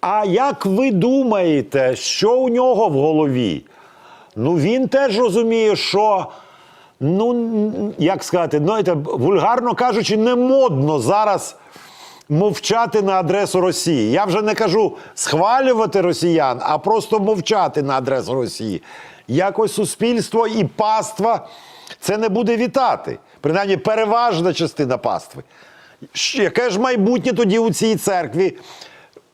А як ви думаєте, що у нього в голові? Ну він теж розуміє, що. Ну, як сказати, це, вульгарно кажучи, не модно зараз мовчати на адресу Росії. Я вже не кажу схвалювати росіян, а просто мовчати на адресу Росії. Якось суспільство і паства це не буде вітати. Принаймні, переважна частина пастви. Яке ж майбутнє тоді у цій церкві?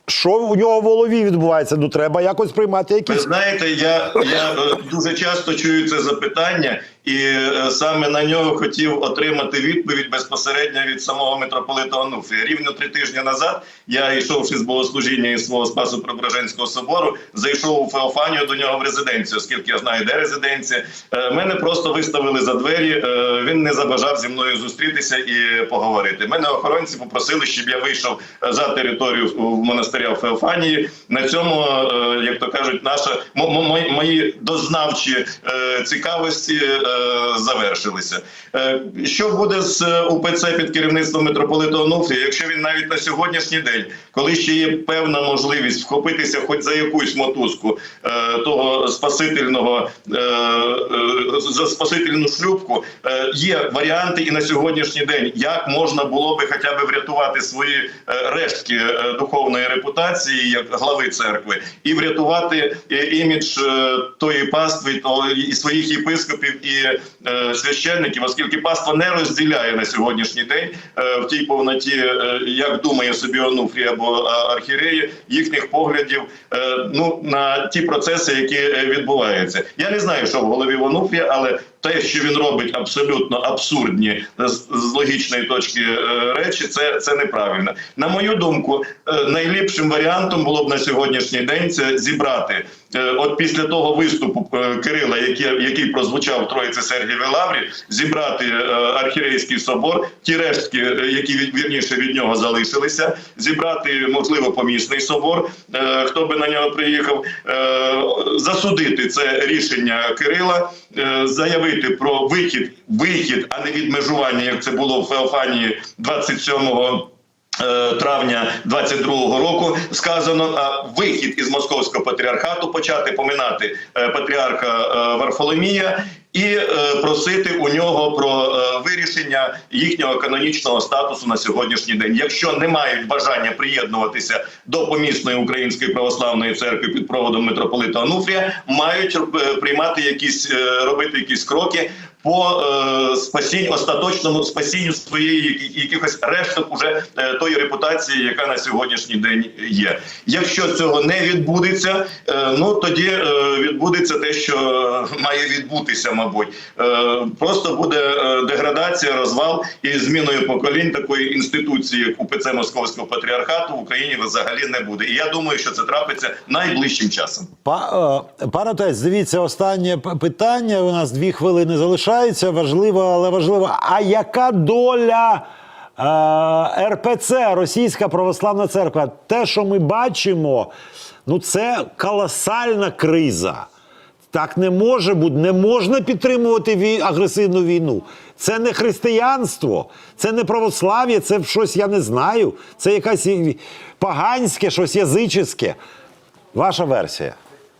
Що у нього в голові відбувається? Ну треба якось приймати Ви знаєте, я, я е, дуже часто чую це запитання, і е, саме на нього хотів отримати відповідь безпосередньо від самого митрополита Онуфрія. Рівно три тижні назад я йшовши з богослужіння із свого Спасу Преображенського собору, зайшов у Феофанію до нього в резиденцію, оскільки я знаю, де резиденція. Е, Мене просто виставили за двері. Він не забажав зі мною зустрітися і поговорити. Мене охоронці попросили, щоб я вийшов за територію в монастиря в Феофанії. На цьому, е, як то кажуть, наша мо- мо- мої- дознавчі е, цікавості е, завершилися. Що буде з УПЦ під керівництвом митрополита Онуфрія, якщо він навіть на сьогоднішній день, коли ще є певна можливість вхопитися хоч за якусь мотузку того спасительного за спасительну шлюбку, є варіанти і на сьогоднішній день, як можна було би хоча б врятувати свої рештки духовної репутації як глави церкви, і врятувати е, імідж е, тої пастви, і своїх єпископів і е, священників, оскільки паства не розділяє на сьогоднішній день в тій повноті, як думає собі Онуфрій або архієреї, їхніх поглядів ну на ті процеси, які відбуваються. Я не знаю, що в голові Онуфрія, але те, що він робить абсолютно абсурдні з, логічної точки е, речі, це, це неправильно. На мою думку, е, найліпшим варіантом було б на сьогоднішній день це зібрати. е, От після того виступу Кирила, який, який прозвучав в Троїці Сергієві Лаврі, зібрати архієрейський собор, ті рештки, які від, вірніше від нього залишилися, зібрати можливо помісний собор, хто би на нього приїхав, засудити це рішення Кирила, заявити про вихід, вихід, а не відмежування, як це було в Феофанії 27-го. травня 22-го року сказано а вихід із московського патріархату почати поминати е, патріарха е, Варфоломія і е, просити у нього про е, вирішення їхнього канонічного статусу на сьогоднішній день. Якщо не мають бажання приєднуватися до помісної української православної церкви під проводом митрополита Онуфрія, мають е, приймати якісь робити якісь кроки по е, спасінню остаточному спасінню своєї якихось решток уже е, тої репутації, яка на сьогоднішній день є. Якщо цього не відбудеться, е, ну тоді е, відбудеться те, що має відбутися, мабуть. Е, просто буде е, деградація, розвал і зміною поколінь такої інституції, як УПЦ Московського патріархату в Україні взагалі не буде. І я думаю, що це трапиться найближчим часом. Па, е, пан отець, дивіться, останнє питання. У нас дві хвилини залишається. Важливо, але важливо. А яка доля е, РПЦ, Російська Православна Церква? Те, що ми бачимо, ну це колосальна криза. Так не може бути, не можна підтримувати вій... агресивну війну. Це не християнство, це не православ'я, це щось я не знаю. Це якась поганське, щось язичське. Ваша версія.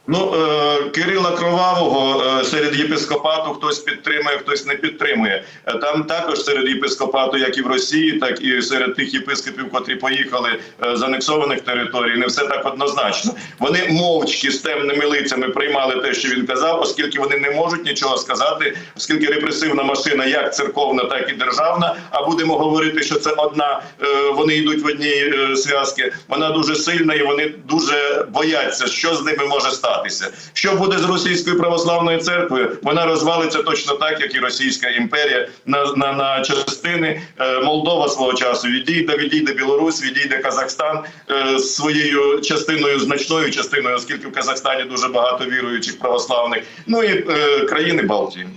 Ну, е, Кирила Кровавого е, серед єпископату хтось підтримує, хтось не підтримує. Е, Там також серед єпископату, як і в Росії, так і серед тих єпископів, котрі поїхали з анексованих територій, не все так однозначно. Вони мовчки з темними лицями приймали те, що він казав, оскільки вони не можуть нічого сказати, оскільки репресивна машина, як церковна, так і державна. А будемо говорити, що це одна, вони йдуть в одній зв'язки. Вона дуже сильна і вони дуже бояться, що з ними може статися. Що буде з російською православною церквою? Вона розвалиться точно так, як і Російська імперія на, на, на частини. Е, Молдова свого часу відійде, відійде Білорусь, відійде Казахстан е, своєю частиною, значною частиною, оскільки в Казахстані дуже багато віруючих православних. Ну і е, країни Балтії.